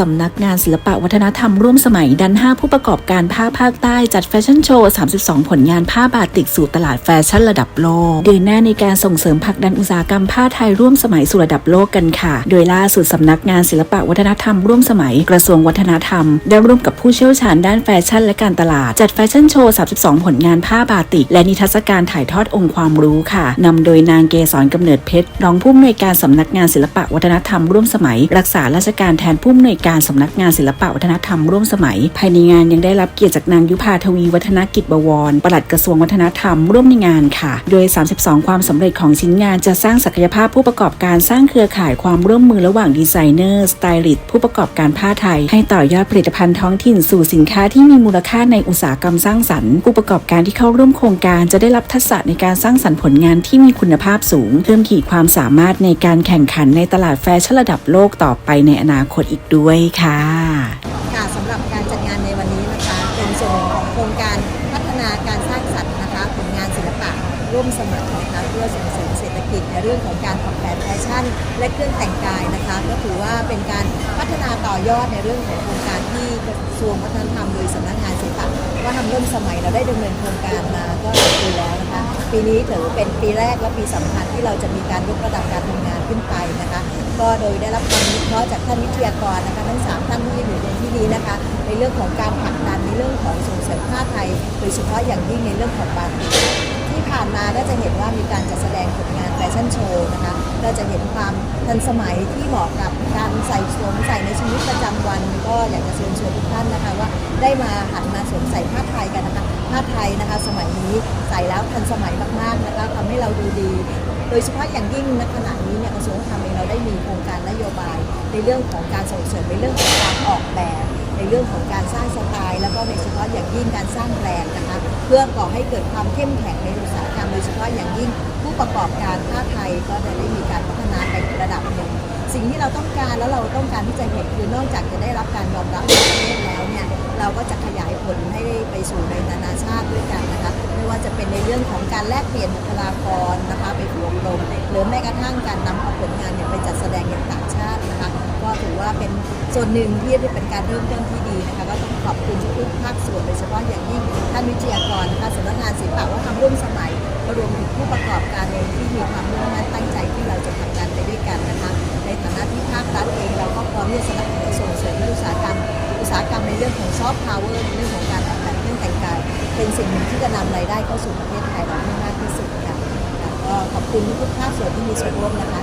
สำนักงานศิลปะวัฒนธรรมร่วมสมัยดัน 5 ผู้ประกอบการผ้าภาคใต้จัดแฟชั่นโชว์ 32 ผลงานผ้าบาติกสู่ตลาดแฟชั่นระดับโลก เดินหน้าในการส่งเสริมผลักดันอุตสาหกรรมผ้าไทยร่วมสมัยสู่ระดับโลกกันค่ะ โดยล่าสุดสำนักงานศิลปะวัฒนธรรมร่วมสมัยกระทรวงวัฒนธรรม ได้ร่วมกับผู้เชี่ยวชาญด้านแฟชั่นและการตลาด จัดแฟชั่นโชว์ 32 ผลงานผ้าบาติก และนิทรรศการถ่ายทอดองค์ความรู้ค่ะนำโดยนางเกษรกำเนิดเพชรรองผู้อำนวยการสำนักงานศิลปะวัฒนธรรมร่วมสมัย รักษาราชการแทนผู้อำนวยการสำนักงานศิลปะวัฒนธรรมร่วมสมัย ภายในงานยังได้รับเกียรติจากนางยุพาทวีวัฒนกิจบวรปลัดกระทรวงวัฒนธรรมร่วมในงานค่ะ โดย 32 ความสำเร็จของชิ้นงานจะสร้างศักยภาพผู้ประกอบการสร้างเครือข่ายความร่วมมือระหว่างดีไซเนอร์สไตลิสต์ผู้ประกอบการผ้าไทย ให้ต่อยอดผลิตภัณฑ์ท้องถิ่นสู่สินค้าที่มีมูลค่าในอุตสาหกรรมสร้างสรรค์ ผู้ประกอบการที่เข้าร่วมโครงการจะได้รับทักษะในการสร้างสรรค์ผลงานที่มีคุณภาพสูง เพิ่มขีดความสามารถในการแข่งขันในตลาดแฟชั่นระดับโลกต่อไปในอนาคตอีกด้วยค่ะ ค่ะสำหรับการจัดงานในวันนี้นะคะเป็นส่วนหนึ่งของโครงการพัฒนาการสร้างสรรค์นะคะผลงานศิลปะร่วมสมัยนะคะเพื่อส่งเสริมเศรษฐกิจในเรื่องของการออกแบบแฟชั่น และเครื่องแต่งกายนะคะก็ถือว่าเป็นการพัฒนาต่อยอดในเรื่องของโครงการที่กระทรวงวัฒนธรรมโดยสำนักงานศิลปะว่าทำร่วมสมัยเราได้ดำเนินโครงการมาก็หลายปีแล้วนะคะปีนี้ถือเป็นปีแรกและปีสำคัญที่เราจะมีการยกระดับการทำงานขึ้น ก็โดยได้รับความวิเคราะห์จากท่านวิทยากรนะคะทั้งสามท่านที่อยู่ในที่นี้นะคะ ในเรื่องของการผลักดันในเรื่องของส่งเสริมผ้าไทย โดยเฉพาะอย่างยิ่งในเรื่องของบาติกที่ผ่านมาก็จะเห็นว่ามีการจัดแสดงผลงานแฟชั่นโชว์นะคะก็จะเห็นความทันสมัยที่เหมาะกับการใส่สวมใส่ในชีวิตประจำวัน ก็อยากจะเชิญชวนทุกท่านนะคะว่าได้มาหันมาสวมใส่ผ้าไทยกันนะคะผ้าไทยนะคะ สมัยนี้ใส่แล้วทันสมัยมากๆนะคะทำให้เราดูดี โดยเฉพาะอย่างยิ่งณขณะนี้เนี่ยกระทรวงวัฒนธรรมเองเราได้มีโครงการนโยบาย ในเรื่องของการส่งเสริมในเรื่องของการออกแบบ ในเรื่องของการสร้างสไตล์ แล้วก็โดยเฉพาะอย่างยิ่งการสร้างแบรนด์นะคะเพื่อก่อให้เกิดความเข้มแข็งในอุตสาหกรรมโดยเฉพาะอย่างยิ่งผู้ประกอบการผ้าไทยก็ได้มีการพัฒนาในระดับหนึ่งสิ่งที่เราต้องการแล้วเราต้องการที่จะเห็นคือนอกจากจะได้รับการยอมรับในประ เราก็จะขยายผลให้ไปสู่ในนานาชาติด้วยกันนะคะไม่ว่าจะเป็นในเรื่องของการแลกเปลี่ยนบุคลากรนะคะไปอบรมหรือแม้กระทั่งการนำเอาผลงานเนี่ยไปจัดแสดงอย่างต่างชาตินะคะก็ถือว่าเป็นส่วนหนึ่งที่เป็นการเริ่มต้นที่ดีนะคะก็ต้องขอบคุณทุกภาคส่วนโดยเฉพาะอย่างยิ่งท่านวิทยากรนะคะสำนักงานศิลปะวัฒนธรรมร่วมสมัยรวมถึงผู้ประกอบการเองที่มีความมุ่งมั่นตั้งใจที่เราจะทำงานไปด้วยกันนะคะ รื่องของซอฟต์พาวเวอร์ในเรื่องของการออกแบบเครื่องแต่งกาย เป็นสิ่งหนึ่งที่จะนำรายได้เข้าสู่ประเทศไทยเราให้มากที่สุดค่ะค่ะก็ขอบคุณทุกภาคส่วนที่มีส่วนร่วมนะคะ